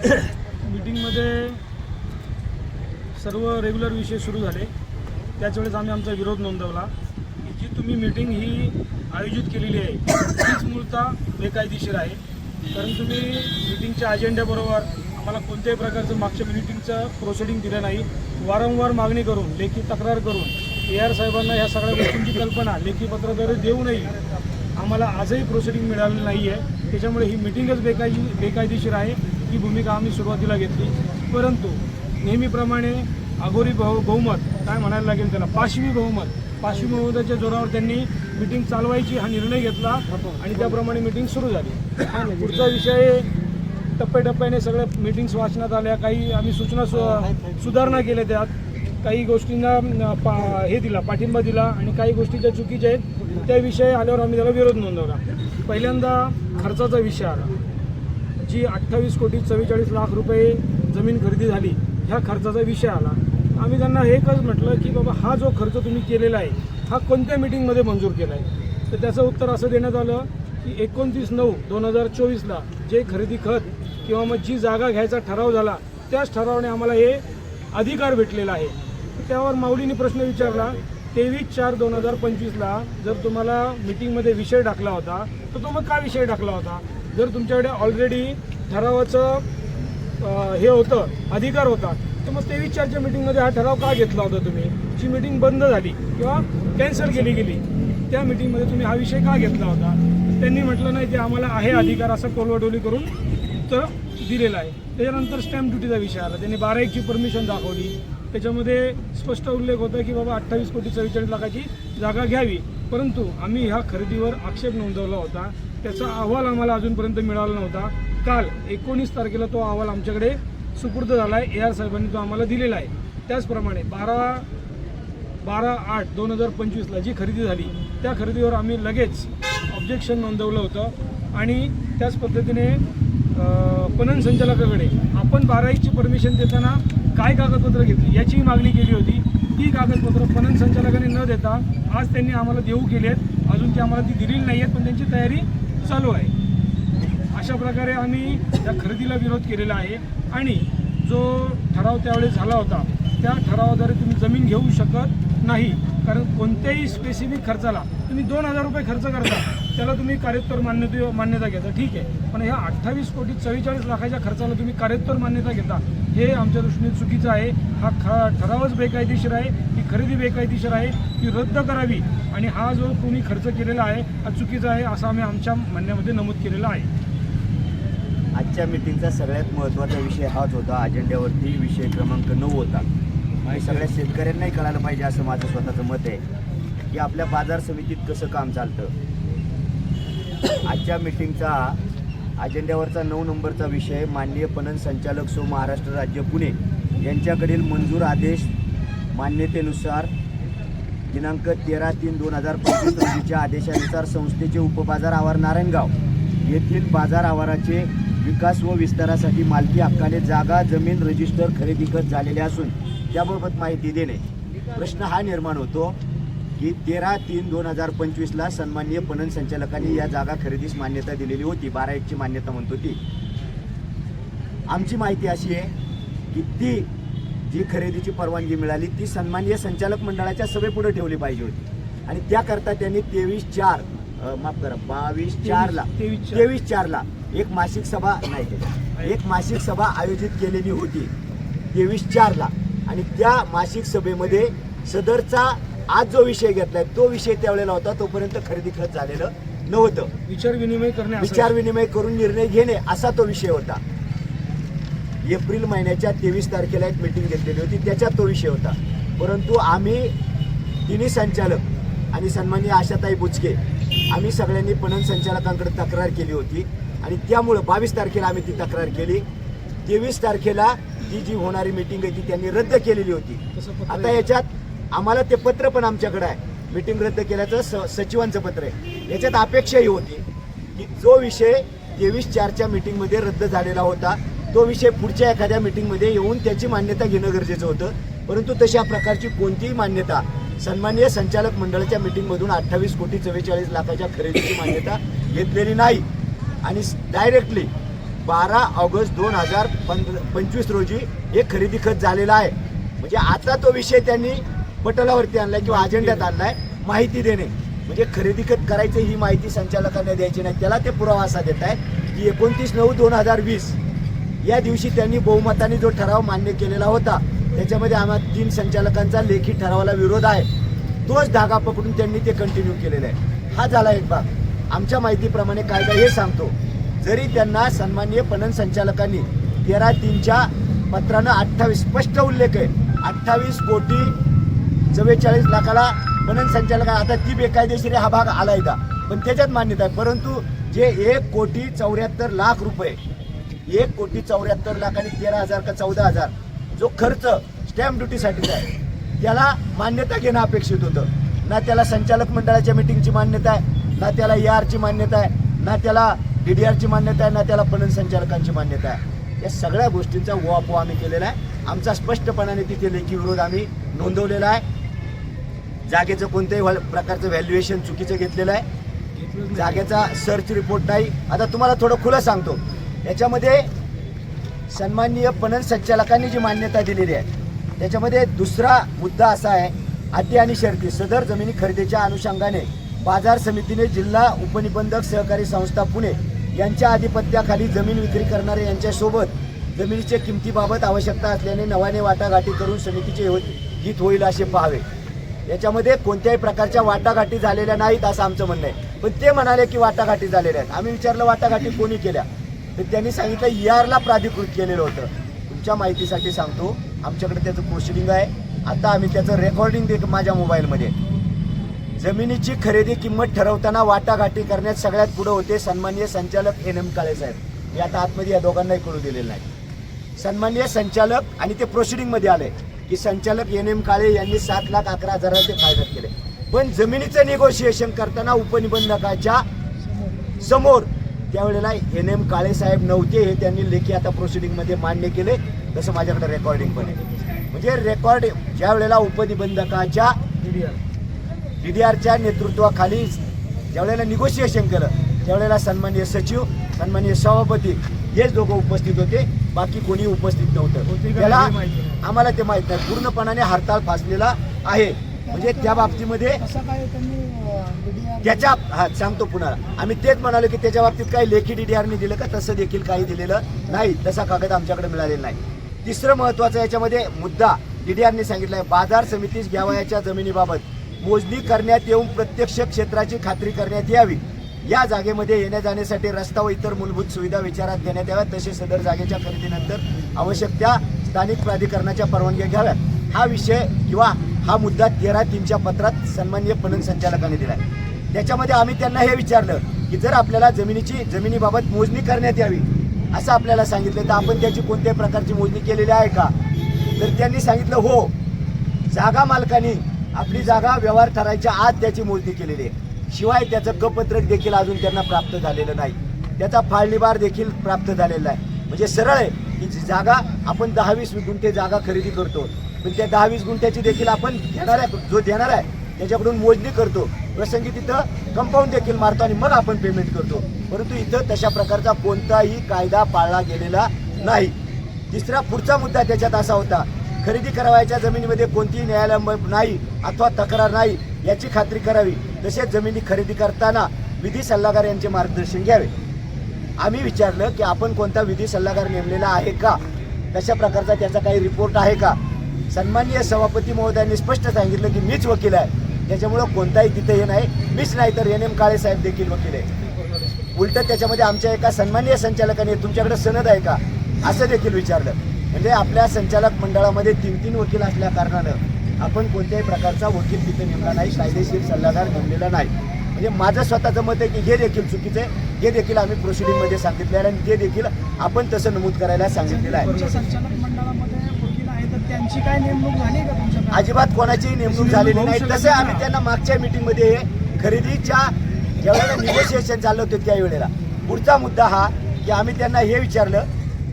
मीटिंगमध्ये सर्व रेग्युलर विषय सुरू झाले. त्याच वेळेस आम्ही आमचा विरोध नोंदवला. जी तुम्ही मीटिंग ही आयोजित केलेली आहे तीच मूळतः बेकायदेशीर आहे. कारण तुम्ही मीटिंगच्या अजेंड्याबरोबर आम्हाला कोणत्याही प्रकारचं मागच्या मिटिंगचं प्रोसिडिंग दिलं नाही. वारंवार मागणी करून लेखी तक्रार करून ए आर साहेबांना ह्या सगळ्या गोष्टींची कल्पना लेखी पत्राद्वारे देऊनही आम्हाला आजही प्रोसिडिंग मिळालेलं नाही आहे त्याच्यामुळे ही मिटिंगच बेकायदी बेकायदेशीर आहे. ही भूमिका आम्ही सुरुवातीला घेतली. परंतु नेहमीप्रमाणे अघोरी बहु बहुमत काय म्हणायला लागेल त्याला? पाशवी बहुमत. पाशवी बहुमताच्या जोरावर त्यांनी मिटिंग चालवायची हा निर्णय घेतला आणि त्याप्रमाणे मिटिंग सुरू झाली. पुढचा विषय टप्प्याटप्प्याने सगळ्या मीटिंग्स वाचण्यात आल्या. काही आम्ही सूचना सु सुधारणा केल्या त्यात. काही गोष्टींना पा हे दिला पाठिंबा दिला आणि काही गोष्टी ज्या चुकीच्या आहेत त्याविषयी आल्यावर आम्ही त्याला विरोध नोंदवला. पहिल्यांदा खर्चाचा विषय आला. जी अठ्ठावीस कोटी चव्वेचाळीस लाख रुपये जमीन खरेदी झाली ह्या खर्चाचा विषय आला. आम्ही त्यांना एकच म्हटलं की बाबा हा जो खर्च तुम्ही केलेला आहे हा कोणत्या मिटिंगमध्ये मंजूर केला आहे तर त्याचं उत्तर असं देण्यात आलं की एकोणतीस नऊ दोन हजार चोवीसला जे खरेदी खत किंवा मग जी जागा घ्यायचा ठराव झाला त्याच ठरावाने आम्हाला हे अधिकार भेटलेला आहे. त्यावर माऊलीने प्रश्न विचारला तेवीस चार दोन हजार पंचवीसला जर तुम्हाला मिटिंगमध्ये विषय टाकला होता तर तो मग का विषय टाकला होता? जर तुमच्याकडे ऑलरेडी ठरावाचं हे होतं अधिकार होता तर मग तेवीस चारच्या मिटिंगमध्ये हा ठराव का घेतला होता तुम्ही? जी मिटिंग बंद झाली किंवा कॅन्सल केली गेली त्या मिटिंगमध्ये तुम्ही हा विषय का घेतला होता? त्यांनी म्हटलं नाही ते आम्हाला आहे अधिकार असं टोलवाटोली करून उत्तर दिलेलं आहे. त्याच्यानंतर स्टॅम्प ड्युटीचा विषय आला. त्यांनी बारा एकची परमिशन दाखवली. त्याच्यामध्ये स्पष्ट उल्लेख होता की बाबा अठ्ठावीस कोटी चव्वेचाळीस लाखाची जागा घ्यावी. परंतु आम्ही ह्या खरेदीवर आक्षेप नोंदवला होता. त्याचा अहवाल आम्हाला अजूनपर्यंत मिळाला नव्हता. काल एकोणीस तारखेला तो अहवाल आमच्याकडे सुपूर्द झाला आहे ए आर साहेबांनी तो आम्हाला दिलेला आहे. त्याचप्रमाणे बारा बारा आठ दोन हजार पंचवीसला जी खरेदी झाली त्या खरेदीवर आम्ही लगेच ऑब्जेक्शन नोंदवलं होतं. आणि त्याच पद्धतीने पणन संचालकाकडे आपण बारावीची परमिशन देताना काय कागदपत्र घेतली याचीही मागणी केली होती. ती कागदपत्र पणन संचालकाने न देता आज त्यांनी आम्हाला देऊ केली आहेत अजून ती आम्हाला ती दिलेली नाही आहेत पण त्यांची तयारी चालू आहे. अशा प्रकारे आम्ही त्या खरेदीला विरोध केलेला आहे. आणि जो ठराव त्यावेळेस झाला होता त्या ठरावाद्वारे तुम्ही जमीन घेऊ शकत नाही. कारण कोणत्याही स्पेसिफिक खर्चाला तुम्ही दोन हजार रुपये खर्च करता. त्याला तुम्ही कार्योत्तर मान्यता मान्यता घेता. ठीक आहे. पण ह्या अठ्ठावीस कोटी चव्वेचाळीस लाखाच्या खर्चाला तुम्ही कार्योत्तर मान्यता घेता. हे आमच्या दृष्टीने चुकीचं आहे. हा ख ठरावच बेकायदेशीर आहे ही खरेदी बेकायदेशीर आहे ती रद्द करावी. आणि हा जो कोणी खर्च केलेला आहे हा चुकीचा आहे असं आम्ही आमच्या म्हणण्यामध्ये नमूद केलेलं आहे. आजच्या मिटिंगचा सगळ्यात महत्त्वाचा विषय हाच होता. अजेंड्यावरती विषय क्रमांक नऊ होता. आणि सगळ्या शेतकऱ्यांनाही कळायला पाहिजे असं माझं स्वतःचं मत आहे. की आपल्या बाजार समितीत कसं काम चालतं? आजच्या मिटिंगचा अजेंड्यावरचा नऊ नंबरचा विषय माननीय पणन संचालक सो महाराष्ट्र राज्य पुणे यांच्याकडील मंजूर आदेश मान्यतेनुसार दिनांक तेरा तीन दोन हजार पंचवीस रोजीच्या आदेशानुसार संस्थेचे उपबाजार आवार नारायणगाव येथील बाजार आवाराचे विकास व विस्तारासाठी मालकी हक्काने जागा जमीन रजिस्टर खरेदी खत झालेले असून त्याबाबत माहिती देणे. प्रश्न हा निर्माण होतो की तेरा तीन दोन हजार पंचवीसला सन्माननीय पणन संचालकांनी या जागा खरेदीस मान्यता दिलेली होती. बारा एकची मान्यता म्हणतो ती आमची माहिती अशी आहे की ती जी खरेदीची परवानगी मिळाली ती सन्माननीय संचालक मंडळाच्या सभेपुढे ठेवली पाहिजे होती. आणि त्याकरता त्यांनी तेवीस चार माफ करा बावीस चारला तेवीस चार. तेवीस चारला एक मासिक सभा नाही एक मासिक सभा आयोजित केलेली होती तेवीस चारला. आणि त्या मासिक सभेमध्ये सदरचा आज जो विषय घेतलाय तो विषय त्यावेळेला होता तोपर्यंत खरेदी खत झालेलं नव्हतं. विचार विनिमय करणे विचार विनिमय करून निर्णय घेणे असा तो विषय होता. एप्रिल महिन्याच्या तेवीस तारखेला एक मीटिंग घेतलेली होती त्याच्यात तो विषय होता. परंतु आम्ही तिन्ही संचालक आणि सन्माननीय आशाताई बुचके आम्ही सगळ्यांनी पणन संचालकांकडे तक्रार केली होती. आणि त्यामुळं बावीस तारखेला आम्ही ती तक्रार केली. तेवीस तारखेला ती जी होणारी मीटिंग आहे ती त्यांनी रद्द केलेली होती. आता याच्यात आम्हाला ते पत्र पण आमच्याकडे आहे. मीटिंग रद्द केल्याचं स सचिवांचं पत्र आहे. याच्यात अपेक्षा ही होती की जो विषय तेवीस चारच्या मीटिंगमध्ये रद्द झालेला होता तो विषय पुढच्या एखाद्या मीटिंगमध्ये येऊन त्याची मान्यता घेणं गरजेचं होतं. परंतु तशा प्रकारची कोणतीही मान्यता सन्माननीय संचालक मंडळाच्या मीटिंगमधून अठ्ठावीस कोटी चव्वेचाळीस लाखाच्या खरेदीची मान्यता घेतलेली नाही. आणि डायरेक्टली बारा ऑगस्ट दोन हजार पंचवीस रोजी हे खरेदी खत झालेलं आहे. म्हणजे आता तो विषय त्यांनी पटलावरती आणलाय किंवा अजेंड्यात आणलाय माहिती देणे. म्हणजे खरेदी करायचं ही माहिती संचालकांना द्यायची नाही. त्याला ते पुरावा असा देत आहे की एकोणतीस नऊ दोन हजार वीस या दिवशी त्यांनी बहुमताने जो ठराव मान्य केलेला होता त्याच्यामध्ये आम्हा तीन संचालकांचा लेखी ठरावाला विरोध आहे. तोच धागा पकडून त्यांनी ते कंटिन्यू केलेला आहे. हा झाला एक भाग. आमच्या माहितीप्रमाणे कायदा हे सांगतो. जरी त्यांना सन्माननीय पणन संचालकांनी तेरा तीनच्या पत्रानं अठ्ठावीस स्पष्ट उल्लेख आहे. अठ्ठावीस कोटी चव्वेचाळीस लाखाला पणन संचालक आता ती बेकायदेशीर हा भाग आलाय का पण त्याच्यात मान्यता आहे. परंतु जे एक कोटी चौऱ्याहत्तर लाख रुपये एक कोटी चौऱ्याहत्तर लाख आणि तेरा हजार का चौदा हजार जो खर्च स्टॅम्प ड्युटीसाठीचा आहे त्याला मान्यता घेणं अपेक्षित होतं. ना त्याला संचालक मंडळाच्या मिटिंगची मान्यता आहे ना त्याला ए आरची मान्यता आहे ना त्याला डी डी आरची मान्यता आहे ना त्याला पणन संचालकांची मान्यता आहे. या सगळ्या गोष्टींचा उहापोह आम्ही केलेला आहे. आमचा स्पष्टपणाने तिथे लेखी विरोध आम्ही नोंदवलेला आहे. जागेचं कोणत्याही प्रकारचं व्हॅल्युएशन चुकीचं घेतलेलं आहे. जागेचा सर्च रिपोर्ट नाही. आता तुम्हाला थोडं खुलं सांगतो. याच्यामध्ये सन्माननीय पणन संचालकांनी जी मान्यता दिलेली आहे त्याच्यामध्ये दुसरा मुद्दा असा आहे अटी आणि शर्ती सदर जमिनी खरेदीच्या अनुषंगाने बाजार समितीने जिल्हा उपनिबंधक सहकारी संस्था पुणे यांच्या आधिपत्याखाली जमीन विक्री करणारे यांच्यासोबत जमिनीच्या किमतीबाबत आवश्यकता असल्याने नव्याने वाटाघाटी करून समितीचे हित होईल असे पाहावे. याच्यामध्ये कोणत्याही प्रकारच्या वाटाघाटी झालेल्या नाहीत असं आमचं म्हणणं आहे. पण ते म्हणाले की वाटाघाटी झालेल्या आहेत. आम्ही विचारलं वाटाघाटी कोणी केल्या? तर त्यांनी सांगितलं e यारला प्राधिकृत केलेलं होतं. तुमच्या माहितीसाठी सांगतो आमच्याकडे त्याचं प्रोसिडिंग आहे. आता आम्ही त्याचं रेकॉर्डिंग देतो माझ्या मोबाईलमध्ये जमिनीची खरेदी किंमत ठरवताना वाटाघाटी करण्यात सगळ्यात पुढे होते सन्माननीय संचालक एन एम काळे साहेब. हे आता आतमध्ये या दोघांनाही कळू दिलेलं नाही. सन्माननीय संचालक आणि ते प्रोसिडिंगमध्ये आले. की संचालक एन एम काळे यांनी सात लाख अकरा हजाराचे फायदा केले. पण जमिनीचं निगोशिएशन करताना उपनिबंधकाच्या समोर त्यावेळेला एन एम काळे साहेब नव्हते हे त्यांनी लेखी आता प्रोसिडिंगमध्ये मान्य केले. तसं माझ्याकडे रेकॉर्डिंग पण आहे. म्हणजे रेकॉर्ड ज्या वेळेला उपनिबंधकाच्या डी डी आरच्या नेतृत्वाखाली ज्यावेळेला निगोशिएशन केलं त्यावेळेला सन्माननीय सचिव सन्माननीय सभापती हेच दोघं उपस्थित होते. बाकी कोणी उपस्थित होते नव्हतं त्याला. आम्हाला ते माहीत नाही. पूर्णपणाने हरताळ फासलेला आहे. म्हणजे त्या बाबतीमध्ये त्याच्या हा सांगतो पुन्हा. आम्ही तेच म्हणालो की त्याच्या बाबतीत काही लेखी डीडीआरने दिलं का? तसं देखील काही दिलेलं नाही. तसा कागद आमच्याकडे मिळालेला नाही. तिसरं महत्वाचं याच्यामध्ये मुद्दा. डीडीआरने सांगितलंय बाजार समितीस घ्यावयाच्या जमिनीबाबत मोजणी करण्यात येऊन प्रत्यक्ष क्षेत्राची खात्री करण्यात यावी. या जागेमध्ये येण्या जाण्यासाठी रस्ता व इतर मूलभूत सुविधा विचारात घेण्यात याव्यात. तसेच सदर जागेच्या खरेदीनंतर आवश्यक त्या स्थानिक प्राधिकरणाच्या परवानग्या घ्याव्यात. हा विषय किंवा हा मुद्दा तेरा तीनच्या पत्रात सन्मान्य पणन संचालकांनी आहे त्याच्यामध्ये आम्ही त्यांना हे विचारलं की जर आपल्याला जमिनीची जमिनीबाबत मोजणी करण्यात यावी असं आपल्याला सांगितलं तर आपण त्याची कोणत्याही प्रकारची मोजणी केलेली आहे का? तर त्यांनी सांगितलं हो. जागा मालकांनी आपली जागा व्यवहार ठरायच्या आत त्याची मोजणी केलेली आहे. शिवाय त्याचं कपत्रक देखील अजून त्यांना प्राप्त झालेलं नाही. त्याचा फाळणीबार देखील प्राप्त झालेला आहे. म्हणजे सरळ आहे की जी जागा आपण दहा वीस गुंठे जागा खरेदी करतो पण त्या दहा वीस गुंठ्याची देखील आपण घेणार आहे जो देणार आहे त्याच्याकडून मोजणी करतो. प्रसंगी तिथं कंपाऊंड देखील मारतो आणि मग आपण पेमेंट करतो. परंतु इथं तशा प्रकारचा कोणताही कायदा पाळला गेलेला नाही. तिसरा पुढचा मुद्दा त्याच्यात असा होता खरेदी करावयाच्या जमिनीमध्ये कोणतीही न्यायालय नाही अथवा तक्रार नाही याची खात्री करावी. तसेच जमिनी खरेदी करताना विधी सल्लागार यांचे मार्गदर्शन घ्यावे. आम्ही विचारलं की आपण कोणता विधी सल्लागार नेमलेला आहे का? कशा प्रकारचा त्याचा काही रिपोर्ट आहे का? सन्माननीय सभापती महोदयांनी स्पष्ट सांगितलं की मीच वकील आहे. त्याच्यामुळं कोणताही तिथे हे नाही. मीच नाही तर एन एम काळे साहेब देखील वकील आहे उलट त्याच्यामध्ये आमच्या एका सन्माननीय संचालकाने तुमच्याकडे सनद आहे का? असं देखील विचारलं. म्हणजे आपल्या संचालक मंडळामध्ये तीन तीन वकील असल्या कारणानं आपण कोणत्याही प्रकारचा वकील तिथे नेमला नाही कायदेशीर सल्लागार नेमलेला नाही. म्हणजे माझं स्वतःचं मत आहे की हे देखील चुकीचं आहे. हे देखील आम्ही प्रोसिडिंगमध्ये सांगितलेलं आहे आणि ते देखील आपण तसं नमूद करायला सांगितलेलं आहे. तुमच्या संचालक मंडळामध्ये वकील आहे तर त्यांची काय नेमणूक झाली का तुमच्या अजिबात कोणाचीही नेमणूक झालेली नाही. तसं आम्ही त्यांना मागच्या मीटिंगमध्ये हे खरेदीच्या ज्यावेळेला निगोशिएशन चाललं होतं त्यावेळेला पुढचा मुद्दा हा की आम्ही त्यांना हे विचारलं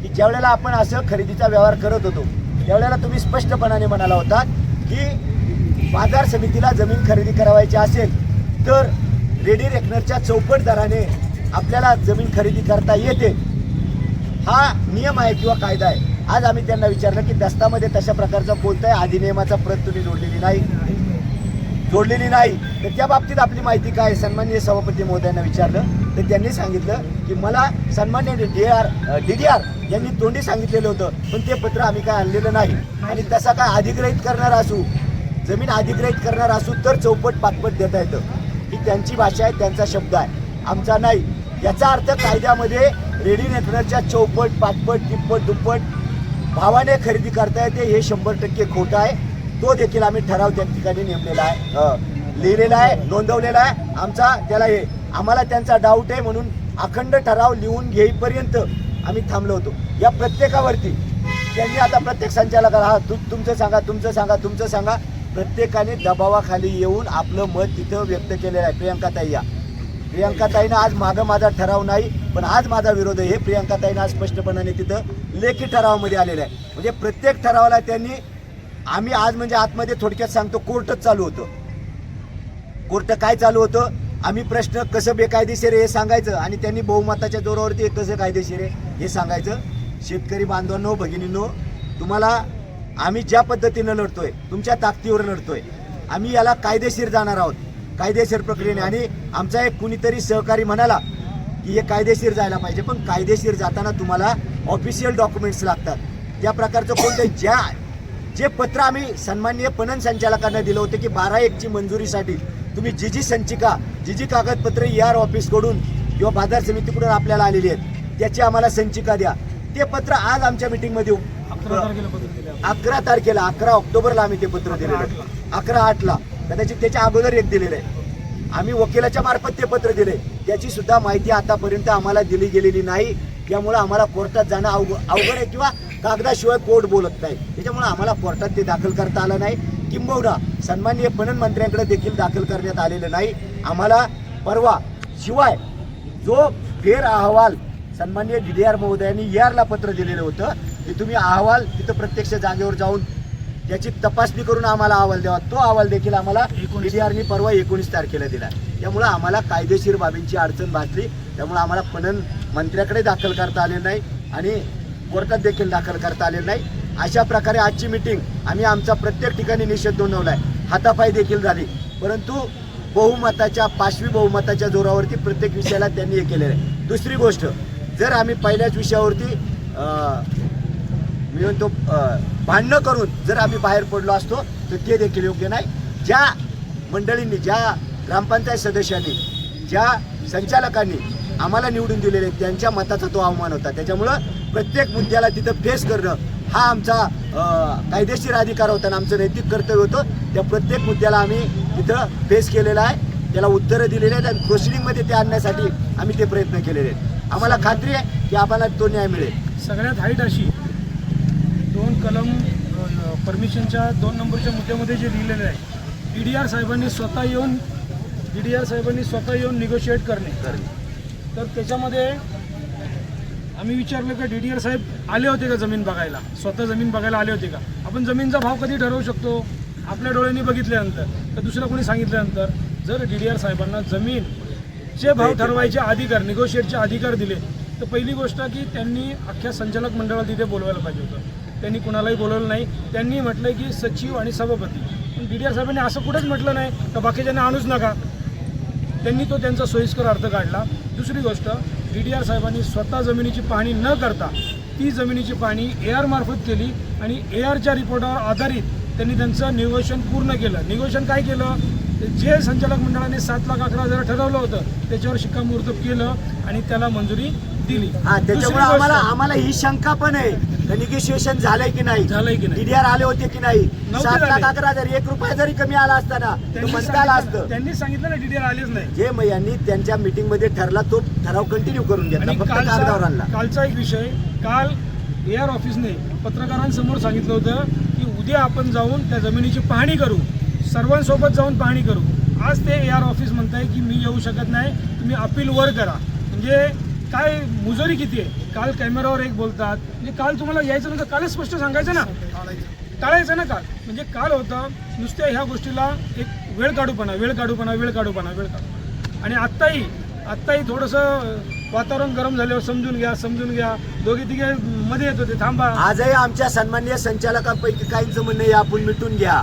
की ज्यावेळेला आपण असं खरेदीचा व्यवहार करत होतो त्यावेळेला तुम्ही स्पष्टपणाने म्हणाला होता की बाजार समितीला जमीन खरेदी करावायची असेल तर रेडी रेकनरच्या चौपट दराने आपल्याला जमीन खरेदी करता येते. हा नियम आहे किंवा कायदा आहे. आज आम्ही त्यांना विचारलं की दस्तामध्ये तशा प्रकारचा कोणताही अधिनियमाचा प्रत तुम्ही जोडलेली नाही. जोडलेली नाही. तर त्या बाबतीत आपली माहिती काय आहे? सन्माननीय सभापती महोदयांना विचारलं. तर त्यांनी सांगितलं की मला सन्मान्य D R D D R यांनी तोंडी सांगितलेलं होतं. पण ते पत्र आम्ही काय आणलेलं नाही. आणि तसा काय अधिग्रहित करणार असू जमीन अधिग्रहित करणार असू तर चौपट पाचपट देता येतं. ही त्यांची भाषा आहे त्यांचा शब्द आहे. आमचा नाही. याचा अर्थ कायद्यामध्ये रेडी नेटवर्कच्या चौपट पाचपट तिप्पट दुप्पट भावाने खरेदी करता येते हे शंभर टक्के खोटं आहे. तो देखील आम्ही ठराव त्या ठिकाणी नेमलेला आहे. लिहिलेला आहे नोंदवलेला आहे. आमचा त्याला हे आम्हाला त्यांचा डाऊट आहे म्हणून अखंड ठराव लिहून घेईपर्यंत आम्ही थांबलो होतो. या प्रत्येकावरती त्यांनी आता प्रत्येक संचालकाला हा तु तुमचं सांगा तुमचं सांगा तुमचं सांगा. प्रत्येकाने दबावाखाली येऊन आपलं मत तिथं व्यक्त केलेलं आहे. प्रियंकाताई या. प्रियंकाताईनं आज मागं माझा ठराव नाही पण आज माझा विरोध आहे. हे प्रियंकाताईनं आज स्पष्टपणाने तिथं लेखी ठरावामध्ये आलेलं आहे. म्हणजे प्रत्येक ठरावाला त्यांनी आम्ही आज म्हणजे आतमध्ये थोडक्यात सांगतो कोर्टच चालू होतं. कोर्ट काय चालू होतं? आम्ही प्रश्न कसं बेकायदेशीर आहे हे सांगायचं आणि त्यांनी बहुमताच्या जोरावरती हे कसं कायदेशीर आहे हे सांगायचं. शेतकरी बांधवांनो भगिनींनो तुम्हाला आम्ही ज्या पद्धतीनं लढतोय तुमच्या ताकदीवर लढतोय आम्ही याला कायदेशीर जाणार आहोत कायदेशीर प्रक्रियेने. आणि आमचा एक कुणीतरी सहकारी म्हणाला की हे कायदेशीर जायला पाहिजे पण कायदेशीर जाताना तुम्हाला ऑफिशियल डॉक्युमेंट्स लागतात. त्या प्रकारचं कोणतं ज्या जे पत्र आम्ही सन्माननीय पणन संचालकांना दिलं होतं की बारा एकची मंजुरीसाठी तुम्ही जी जी संचिका जी जी कागदपत्र ई आर ऑफिसकडून किंवा बाजार समितीकडून आपल्याला आलेली आहेत त्याची आम्हाला संचिका द्या. ते पत्र आज आमच्या मीटिंगमध्ये अकरा तारखेला. अकरा तारखेला अकरा ऑक्टोबरला आम्ही ते पत्र दिलेलं आहे. अकरा आठला. कदाचित त्याच्या अगोदर एक दिलेलं आहे. आम्ही वकिलाच्या मार्फत ते पत्र दिले. त्याची सुद्धा माहिती आतापर्यंत आम्हाला दिली गेलेली नाही. त्यामुळे आम्हाला कोर्टात जाणं अवघ अवघड आहे किंवा कागदाशिवाय कोर्ट बोलत नाही. त्याच्यामुळे आम्हाला कोर्टात ते दाखल करता आलं नाही. किंबहुना सन्माननीय पणन मंत्र्यांकडे देखील दाखल करण्यात आलेलं नाही. आम्हाला परवा शिवाय जो फेर अहवाल सन्माननीय डी डी आर महोदयांनी यारला पत्र दिलेलं होतं की तुम्ही अहवाल तिथं प्रत्यक्ष जागेवर जाऊन त्याची तपासणी करून आम्हाला अहवाल द्यावा. तो अहवाल देखील आम्हाला डी डी आरनी परवा एकोणीस तारखेला दिला. त्यामुळं आम्हाला कायदेशीर बाबींची अडचण भासली. त्यामुळे आम्हाला पणन मंत्र्याकडे दाखल करता आले नाही आणि कोर्टात देखील दाखल करता आले नाही. अशा प्रकारे आजची मिटिंग आम्ही आमचा प्रत्येक ठिकाणी निषेध नोंदवलाय. हातापायी देखील झाली. परंतु बहुमताच्या पाचवी बहुमताच्या जोरावरती प्रत्येक विषयाला त्यांनी हे केलेलं आहे. दुसरी गोष्ट जर आम्ही पहिल्याच विषयावरती मी म्हणतो भांडणं करून जर आम्ही बाहेर पडलो असतो तर ते देखील योग्य नाही. ज्या मंडळींनी ज्या ग्रामपंचायत सदस्यांनी ज्या संचालकांनी आम्हाला निवडून दिलेले त्यांच्या मताचा तो अवमान होता. त्याच्यामुळं प्रत्येक मुद्द्याला तिथं फेस करणं हा आमचा कायदेशीर अधिकार होता आणि आमचं नैतिक कर्तव्य होतं. त्या प्रत्येक मुद्द्याला आम्ही तिथं फेस केलेला आहे. त्याला उत्तरं दिलेली आहेत आणि प्रोसिडिंगमध्ये ते आणण्यासाठी आम्ही ते प्रयत्न केलेले आहेत. आम्हाला खात्री आहे की आम्हाला तो न्याय मिळेल. सगळ्यात हाईट अशी दोन कलम परमिशनच्या दोन नंबरच्या मुद्द्यामध्ये जे लिहिलेलं आहे डी डी आर साहेबांनी स्वतः येऊन डी डी आर साहेबांनी स्वतः येऊन निगोशिएट करणे. तर त्याच्यामध्ये आम्ही विचारलं का डी डी आर साहेब आले होते का जमीन बघायला? स्वतः जमीन बघायला आले होते का? आपण जमीनचा भाव कधी ठरवू शकतो? आपल्या डोळ्यांनी बघितल्यानंतर तर दुसरं कोणी सांगितल्यानंतर जर डी डी आर साहेबांना जमीनचे भाव ठरवायचे अधिकार निगोशिएटचे अधिकार दिले तर पहिली गोष्ट की त्यांनी अख्ख्या संचालक मंडळाला तिथे बोलवायला पाहिजे होतं. त्यांनी कुणालाही बोलवलं नाही. त्यांनी म्हटलं की सचिव आणि सभापती. पण डी डी आर साहेबांनी असं कुठेच म्हटलं नाही तर बाकीच्यांना आणूच नका. त्यांनी तो त्यांचा सोयीस्कर अर्थ काढला. दुसरी गोष्ट डी डी आर साहेबांनी स्वतः जमिनीची पाहणी न करता ती जमिनीची पाहणी ए आर मार्फत केली आणि ए आरच्या रिपोर्टावर आधारित त्यांनी त्यांचं निगोशन पूर्ण केलं. निगोशन काय केलं? जे संचालक मंडळाने सात लाख अकरा हजार ठरवलं होतं त्याच्यावर शिक्कामोर्तब केलं आणि त्याला मंजुरी दिली. आम्हाला ही शंका पण आहे. निगोशिएशन झालंय की नाही? झालंय की नाही? डीडीआर आले होते की नाही? सात लाख. अकरा हजार एक रुपया जरी कमी आला असताना तर त्यांनी म्हणता आलं सांगितलं असतं. त्यांनी सांगितलं ना डी डी आर आलेच नाही. जे म- यांनी त्यांच्या मीटिंगमध्ये ठरला तो ठराव कंटिन्यू करून घेतला फक्त कागदावर कालचा एक विषय काल ए आर ऑफिसने पत्रकारांसमोर सांगितलं होतं की उद्या आपण जाऊन त्या जमिनीची पाहणी करू. सर्वांसोबत जाऊन पाहणी करू. आज ते ए आर ऑफिस म्हणत आहे की मी येऊ शकत नाही तुम्ही अपील वर करा. म्हणजे काय मुजोरी किती आहे? काल कॅमेरावर एक बोलतात. म्हणजे काल तुम्हाला यायचं नव्हतं कालच स्पष्ट सांगायचं ना? टाळायचं ना काल? म्हणजे काल होतं नुसत्या ह्या गोष्टीला एक वेळ काढूपणा वेळ काढूपणा वेळ काढूपणा वेळ काढू आणि आत्ताही आत्ताही थोडंसं वातावरण गरम झाल्यावर समजून घ्या समजून घ्या. दोघे तिघे मध्ये येत होते थांबा. आजही आमच्या सन्मान्य संचालकांपैकी काहींचं म्हणणं आहे, आपण मिटून घ्या.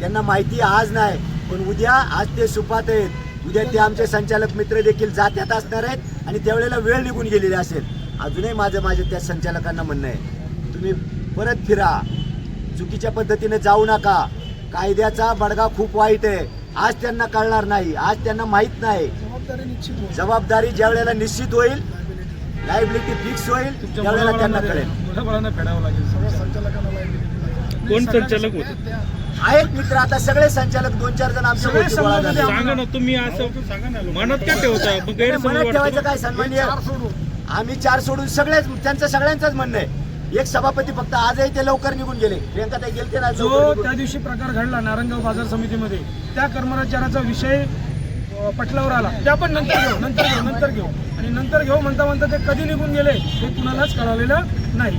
त्यांना माहिती आज नाही पण उद्या आज ते सुपात आहेत. उद्या ते आमचे संचालक मित्र देखील जात्यात असणार आहेत. आणि त्यावेळेला वेळ निघून गेलेली असेल. अजूनही माझं माझ्या त्या संचालकांना म्हणणं आहे तुम्ही परत फिरा. चुकीच्या पद्धतीने जाऊ नका. कायद्याचा बडगा खूप वाईट आहे. आज त्यांना कळणार नाही. आज त्यांना माहीत नाही. जबाबदारी निश्चित होईल. जबाबदारी ज्या वेळेला निश्चित होईल लायबिलिटी फिक्स होईल त्यावेळेला त्यांना कळेल. कोण संचालक होते? आहेत मित्र आता सगळे संचालक दोन चार जण आमच्या भोवती गोळा झाले. सांगा ना तुम्ही असं मनात काय ठेवता? मनात ठेवायचं काय सन्माननीय आम्ही चार सोडून सगळेच त्यांचं सगळ्यांचंच म्हणणं आहे. एक सभापती फक्त आजही ते लवकर निघून गेले. प्रियंका ताई गेलते ना जो. त्या दिवशी प्रकार घडला नारंगाव बाजार समितीमध्ये त्या कर्मचाऱ्याचा विषय पटलावर आला. त्या पण नंतर घेऊ नंतर घेऊ नंतर घेऊ. आणि नंतर घेऊ म्हणता म्हणता ते कधी निघून गेले हे कुणालाच कळालेलं नाही.